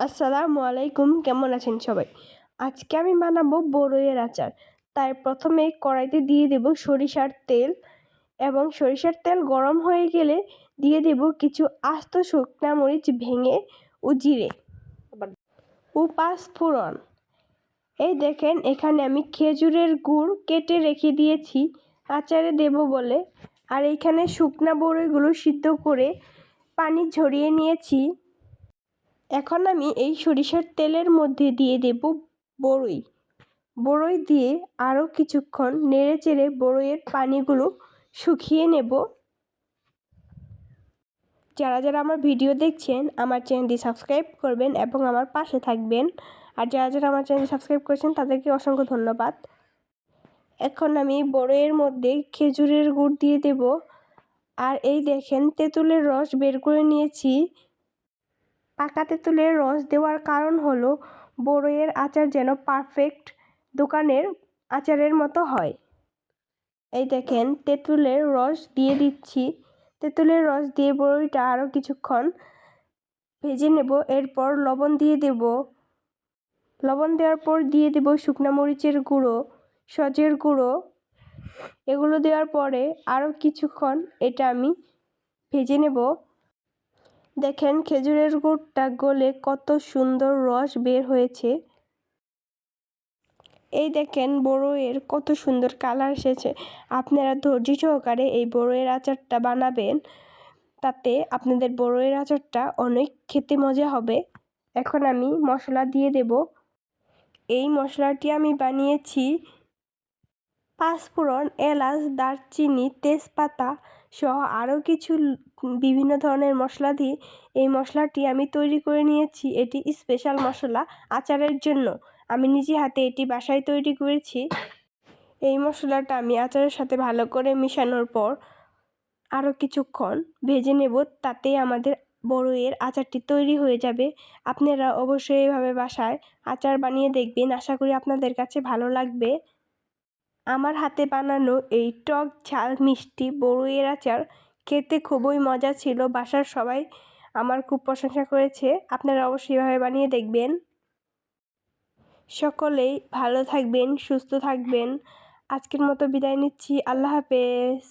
আসসালামু আলাইকুম, কেমন আছেন সবাই? আজকে আমি বানাবো বড়ইয়ের আচার। তাই প্রথমে কড়াইতে দিয়ে দেব সরিষার তেল এবং সরিষার তেল গরম হয়ে গেলে দিয়ে দেব কিছু আস্ত শুকনা মরিচ ভেঙে ও জিরে ও পাঁচ ফোড়ন। এই দেখেন, এখানে আমি খেজুরের গুড় কেটে রেখে দিয়েছি, আচারে দেব বলে। আর এইখানে শুকনা বড়ইগুলো সিদ্ধ করে পানি ঝরিয়ে নিয়েছি। এখন আমি এই সরিষার তেলের মধ্যে দিয়ে দেব বড়ই। বড়ই দিয়ে আরও কিছুক্ষণ নেড়ে চেড়ে বড়ইয়ের পানিগুলো শুকিয়ে নেব। যারা যারা আমার ভিডিও দেখছেন, আমার চ্যানেলটি সাবস্ক্রাইব করবেন এবং আমার পাশে থাকবেন। আর যারা যারা আমার চ্যানেলটি সাবস্ক্রাইব করেছেন, তাদেরকে অসংখ্য ধন্যবাদ। এখন আমি বড়ইয়ের মধ্যে খেজুরের গুড় দিয়ে দেব। আর এই দেখেন, তেঁতুলের রস বের করে নিয়েছি। পাকা তেঁতুলের রস দেওয়ার কারণ হলো, বড়ইয়ের আচার যেন পারফেক্ট দোকানের আচারের মতো হয়। এই দেখেন তেঁতুলের রস দিয়ে দিচ্ছি। তেঁতুলের রস দিয়ে বড়ইটা আরও কিছুক্ষণ ভেজে নেব, এরপর লবণ দিয়ে দেব। লবণ দেওয়ার পর দিয়ে দেব শুকনো মরিচের গুঁড়ো, সজের গুঁড়ো। এগুলো দেওয়ার পরে আরও কিছুক্ষণ এটা আমি ভেজে নেব। দেখেন খেজুরের গুড়টা গলে কত সুন্দর রস বের হয়েছে। এই দেখেন বড়ইয়ের কত সুন্দর কালার এসেছে। আপনারা ধৈর্য সহকারে এই বড়ইয়ের আচারটা বানাবেন, তাতে আপনাদের বড়ইয়ের আচারটা অনেক খেতে মজা হবে। এখন আমি মশলা দিয়ে দেব। এই মশলাটি আমি বানিয়েছি পাঁচফোড়ন এলাচ, দারচিনি, তেজপাতা সহ আরও কিছু বিভিন্ন ধরনের মশলা দিয়ে এই মশলাটি আমি তৈরি করে নিয়েছি। এটি স্পেশাল মশলা আচারের জন্য। আমি নিজে হাতে এটি বাসায় তৈরি করেছি। এই মশলাটা আমি আচারের সাথে ভালো করে মিশানোর পর আরও কিছুক্ষণ ভেজে নেব। তাতেই আমাদের বড়ইয়ের আচারটি তৈরি হয়ে যাবে। আপনারা অবশ্যই এভাবে বাসায় আচার বানিয়ে দেখবেন। আশা করি আপনাদের কাছে ভালো লাগবে। আমার হাতে বানানো এই টক ঝাল মিষ্টি বড়ইয়ের আচার খেতে খুবই মজা ছিল। বাসার সবাই আমার খুব প্রশংসা করেছে। আপনারা অবশ্যই এভাবে বানিয়ে দেখবেন। সকলেই ভালো থাকবেন, সুস্থ থাকবেন। আজকের মতো বিদায় নিচ্ছি। আল্লাহ হাফেজ।